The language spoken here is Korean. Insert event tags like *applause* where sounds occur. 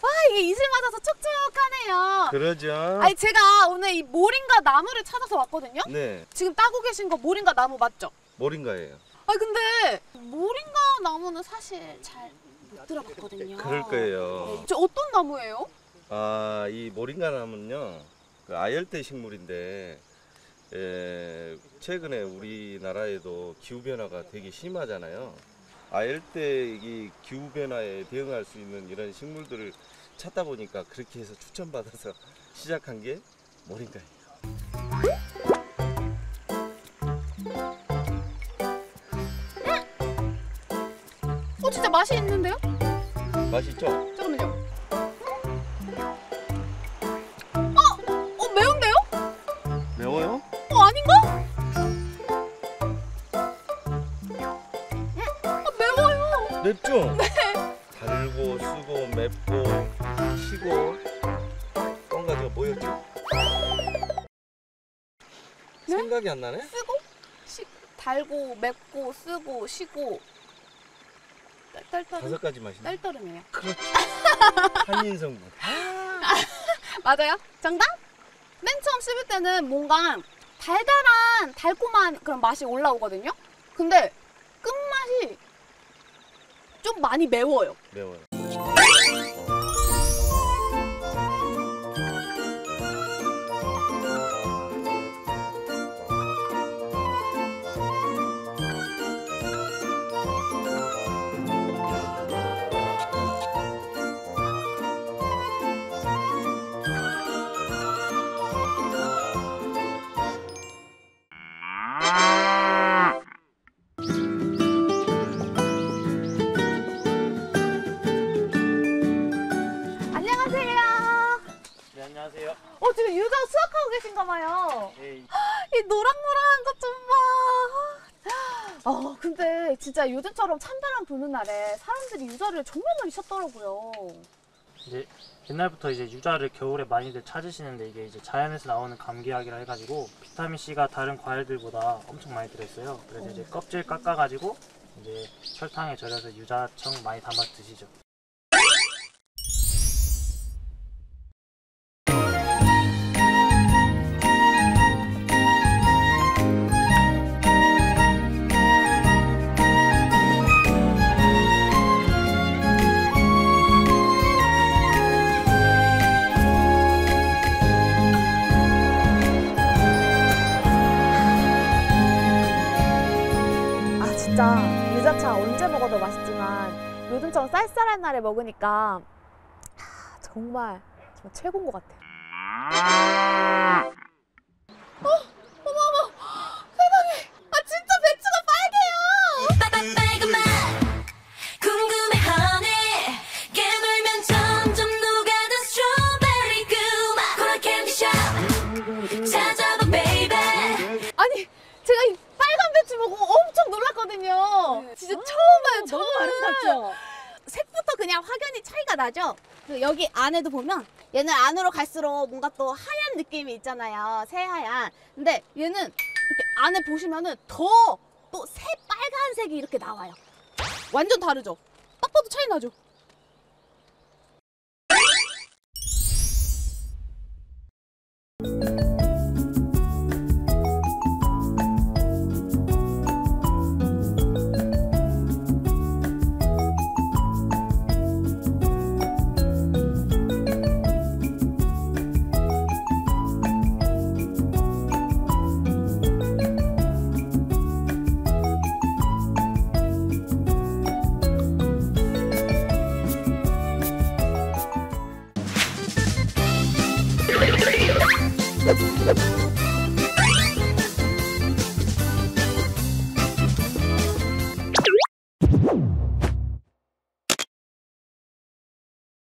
와 이게 이슬 맞아서 촉촉하네요. 그러죠. 아니 제가 오늘 이 모링가 나무를 찾아서 왔거든요. 네, 지금 따고 계신 거 모링가 나무 맞죠? 모링가예요. 아니 근데 모링가 나무는 사실 잘 못 들어봤거든요. 그럴 거예요. 저 어떤 나무예요? 아, 이 모링가 나무는요, 그 아열대 식물인데, 에, 최근에 우리나라에도 기후 변화가 되게 심하잖아요. 아열대 이 기후 변화에 대응할 수 있는 이런 식물들을 찾다 보니까 그렇게 해서 추천받아서 *laughs* 시작한 게 모링가예요. 어 진짜 맛이 있는데요? 맛있죠? 매워요. 맵죠? *laughs* 달고 쓰고 맵고 시고 뻥 가지가 뭐였죠? 네? 생각이 안 나네? 쓰고 시, 달고 맵고 쓰고 시고 딸딸딸 다섯 가지 맛이 나. 딸딸이네요. 그렇죠. *laughs* 한인 성분. *laughs* 맞아요? 정답? 맨 처음 씹을 때는 뭔가 달달한 달콤한 그런 맛이 올라오거든요. 근데 끝맛이 좀 많이 매워요. 매워요. 안녕하세요. 어 지금 유자 수확하고 계신가 봐요. 네, *gasps* 이 노랑노랑한 것 좀 봐. *gasps* 어 근데 진짜 요즘처럼 찬바람 부는 날에 사람들이 유자를 정말 많이 찾더라고요. 이제 옛날부터 이제 유자를 겨울에 많이들 찾으시는데 이게 이제 자연에서 나오는 감기약이라 해가지고 비타민 C가 다른 과일들보다 엄청 많이 들어있어요. 그래서 이제 껍질 깎아가지고 이제 설탕에 절여서 유자청 많이 담아 드시죠. 진짜 유자차 언제 먹어도 맛있지만 요즘처럼 쌀쌀한 날에 먹으니까 하, 정말 정말 최고인 것 같아요. 확연히 차이가 나죠. 그 여기 안에도 보면 얘는 안으로 갈수록 뭔가 또 하얀 느낌이 있잖아요. 새하얀. 근데 얘는 이렇게 안에 보시면은 더 또 새 빨간색이 이렇게 나와요. 완전 다르죠. 딱 봐도 차이 나죠.